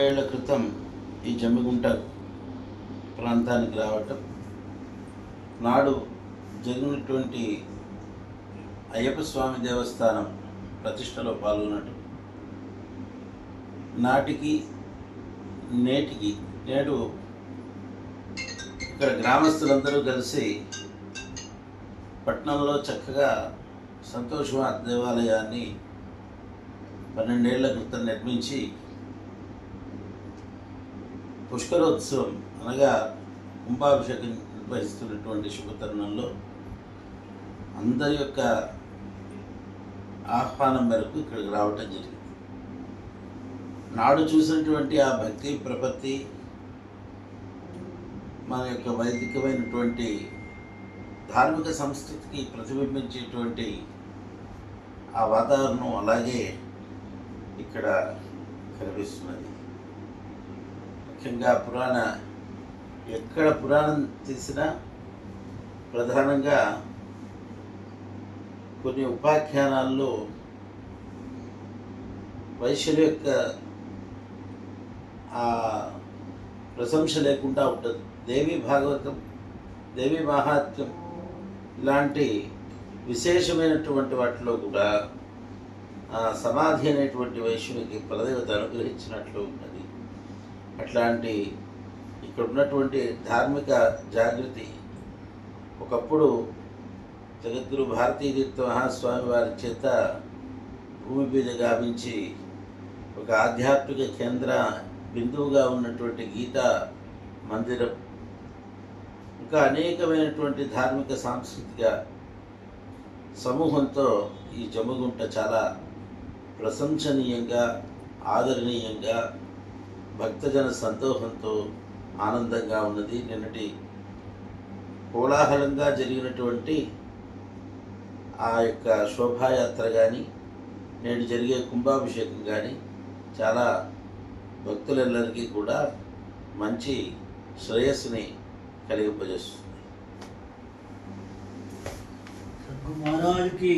ఏళ్ళ క్రితం ఈ జమ్మిగుంట ప్రాంతానికి రావటం నాడు జరిగినటువంటి అయ్యప్ప స్వామి దేవస్థానం ప్రతిష్టలో పాల్గొనటం నాటికి నేటికి నేడు ఇక్కడ గ్రామస్తులందరూ కలిసి పట్టణంలో చక్కగా సంతోష దేవాలయాన్ని పన్నెండేళ్ళ క్రితం నిర్మించి పుష్కరోత్సవం అనగా కుంభాభిషేకం నిర్వహిస్తున్నటువంటి శుభతరుణంలో అందరి యొక్క ఆహ్వానం మేరకు ఇక్కడికి రావటం జరిగింది. నాడు చూసినటువంటి ఆ భక్తి ప్రపత్తి మన యొక్క వైదికమైనటువంటి ధార్మిక సంస్కృతికి ప్రతిబింబించేటువంటి ఆ వాతావరణం అలాగే ఇక్కడ కనిపిస్తున్నది. ముఖ్యంగా పురాణ ఎక్కడ పురాణం తీసినా ప్రధానంగా కొన్ని ఉపాఖ్యానాల్లో వైశ్యుల యొక్క ఆ ప్రశంస లేకుండా ఉంటుంది. దేవి భాగవతం దేవి మహాత్మ్యం ఇలాంటి విశేషమైనటువంటి వాటిలో కూడా ఆ సమాధి అనేటువంటి వైశ్యునికి ప్రదేవత అనుగ్రహించినట్లు ఉన్నది. అట్లాంటి ఇక్కడ ఉన్నటువంటి ధార్మిక జాగృతి ఒకప్పుడు జగద్గురు భారతీతీర్థ మహాస్వామి వారి చేత భూమి మీద గావించి ఒక ఆధ్యాత్మిక కేంద్ర బిందువుగా ఉన్నటువంటి గీతా మందిరం ఇంకా అనేకమైనటువంటి ధార్మిక సాంస్కృతిక సమూహంతో ఈ జమ్ముగుంట చాలా ప్రశంసనీయంగా ఆదరణీయంగా భక్తజన సంతోషంతో ఆనందంగా ఉన్నది. నిన్నటి కోలాహలంగా జరిగినటువంటి ఆ యొక్క శోభాయాత్ర కానీ నేడు జరిగే కుంభాభిషేకం కానీ చాలా భక్తులందరికీ కూడా మంచి శ్రేయస్సుని కలిగింపజేస్తుంది. మహారాజుకి